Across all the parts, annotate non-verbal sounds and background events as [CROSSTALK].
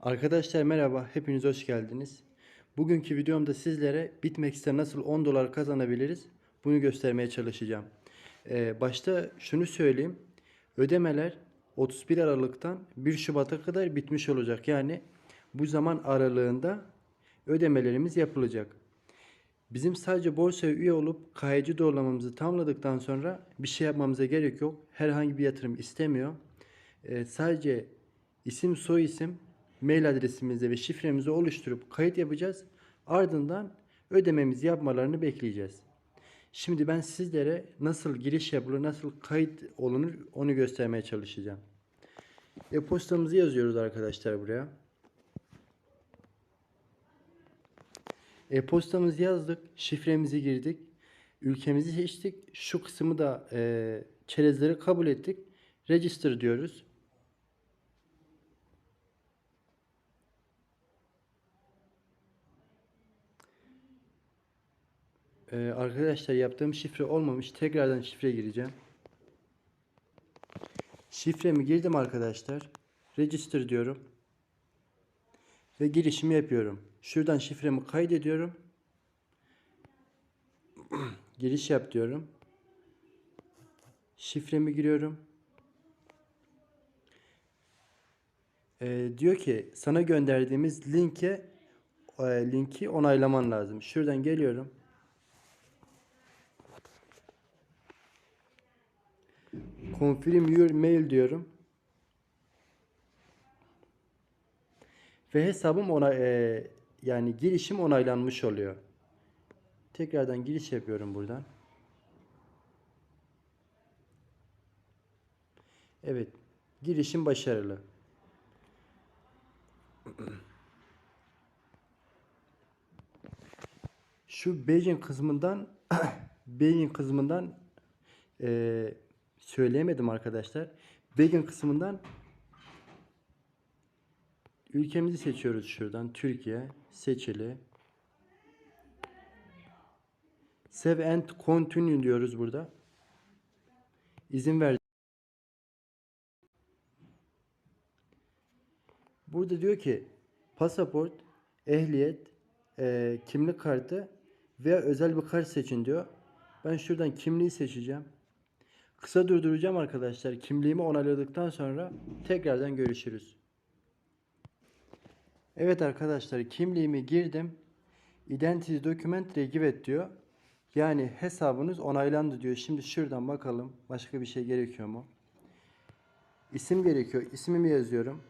Arkadaşlar merhaba, hepiniz hoş geldiniz. Bugünkü videomda sizlere Bitmex'te nasıl 10 dolar kazanabiliriz bunu göstermeye çalışacağım. Ee, başta şunu söyleyeyim, ödemeler 31 Aralık'tan 1 Şubat'a kadar bitmiş olacak. Yani bu zaman aralığında ödemelerimiz yapılacak. Bizim sadece borsaya üye olup KYC doğrulamamızı tamamladıktan sonra bir şey yapmamıza gerek yok. Herhangi bir yatırım istemiyor. Ee, sadece isim, soy isim, mail adresimizi ve şifremizi oluşturup kayıt yapacağız. Ardından ödememizi yapmalarını bekleyeceğiz. Şimdi ben sizlere nasıl giriş yapılır, nasıl kayıt olunur onu göstermeye çalışacağım. E-postamızı yazıyoruz arkadaşlar buraya. E-postamızı yazdık, şifremizi girdik, ülkemizi seçtik. Şu kısmı da e, çerezleri kabul ettik. Register diyoruz. Ee, arkadaşlar yaptığım şifre olmamış. Tekrardan şifre gireceğim. Şifremi girdim arkadaşlar. Register diyorum. Ve girişimi yapıyorum. Şuradan şifremi kaydediyorum. [CLEARS THROAT] Giriş yap diyorum. Şifremi giriyorum. Ee, diyor ki sana gönderdiğimiz linke e, linki onaylaman lazım. Şuradan geliyorum. Confirm your mail diyorum. Ve hesabım ona e, yani girişim onaylanmış oluyor. Tekrardan giriş yapıyorum buradan. Evet. Girişim başarılı. Şu Beijing kısmından [COUGHS] Beijing kısmından eee söyleyemedim arkadaşlar. Beijing kısmından ülkemizi seçiyoruz şuradan. Türkiye seçili. Save and continue diyoruz burada. İzin ver. Burada diyor ki pasaport, ehliyet, eee, kimlik kartı veya özel bir kart seçin diyor. Ben şuradan kimliği seçeceğim. Kısa durduracağım arkadaşlar. Kimliğimi onayladıktan sonra tekrardan görüşürüz. Evet arkadaşlar kimliğimi girdim. Identity document regivet diyor. Yani hesabınız onaylandı diyor. Şimdi şuradan bakalım. Başka bir şey gerekiyor mu? İsim gerekiyor. İsmimi yazıyorum.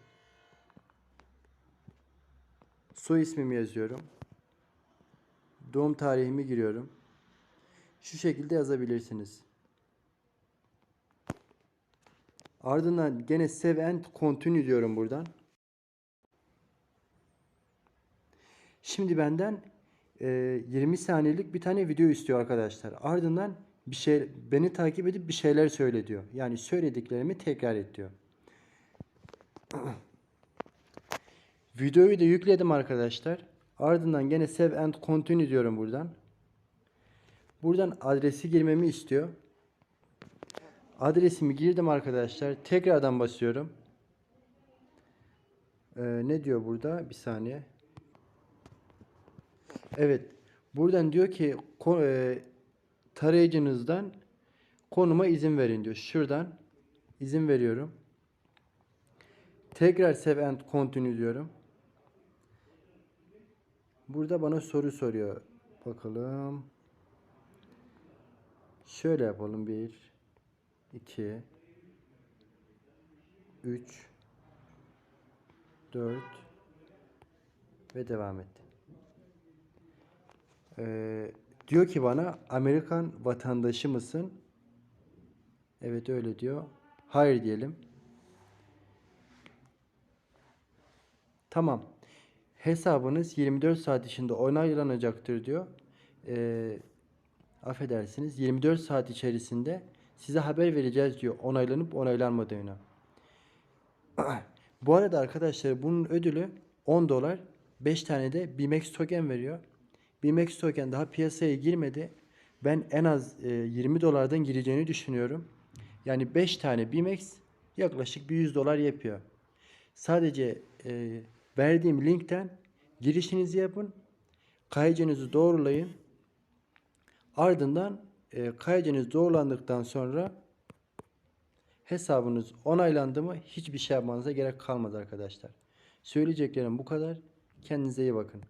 Soy ismimi yazıyorum. Doğum tarihimi giriyorum. Şu şekilde yazabilirsiniz. Ardından gene save and continue diyorum buradan. Şimdi benden e, 20 saniyelik bir tane video istiyor arkadaşlar. Ardından bir şey beni takip edip bir şeyler söyle diyor. Yani söylediklerimi tekrar et diyor. [CLEARS THROAT] Videoyu da yükledim arkadaşlar. Ardından gene save and continue diyorum buradan. Buradan adresi girmemi istiyor. Adresimi girdim arkadaşlar. Tekrardan basıyorum. Ee, ne diyor burada? Bir saniye. Evet. Buradan diyor ki e, tarayıcınızdan konuma izin verin diyor. Şuradan izin veriyorum. Tekrar save and continue diyorum. Burada bana soru soruyor. Bakalım. Şöyle yapalım. Bir, 2 3 4 ve devam et. Ee, diyor ki bana Amerikan vatandaşı mısın? Evet öyle diyor. Hayır diyelim. Tamam. Hesabınız 24 saat içinde onaylanacaktır diyor. Ee, affedersiniz 24 saat içerisinde size haber vereceğiz diyor onaylanıp onaylanmadığını. [CLEARS THROAT] Bu arada arkadaşlar bunun ödülü 10 dolar. 5 tane de BMX token veriyor. BMX token daha piyasaya girmedi. Ben en az e, 20 dolardan gireceğini düşünüyorum. Yani 5 tane BMX yaklaşık bir 100 dolar yapıyor. Sadece e, verdiğim linkten girişinizi yapın. Kayıcınızı doğrulayın. Ardından e, kayıcınız doğrulandıktan sonra hesabınız onaylandı mı hiçbir şey yapmanıza gerek kalmaz arkadaşlar. Söyleyeceklerim bu kadar. Kendinize iyi bakın.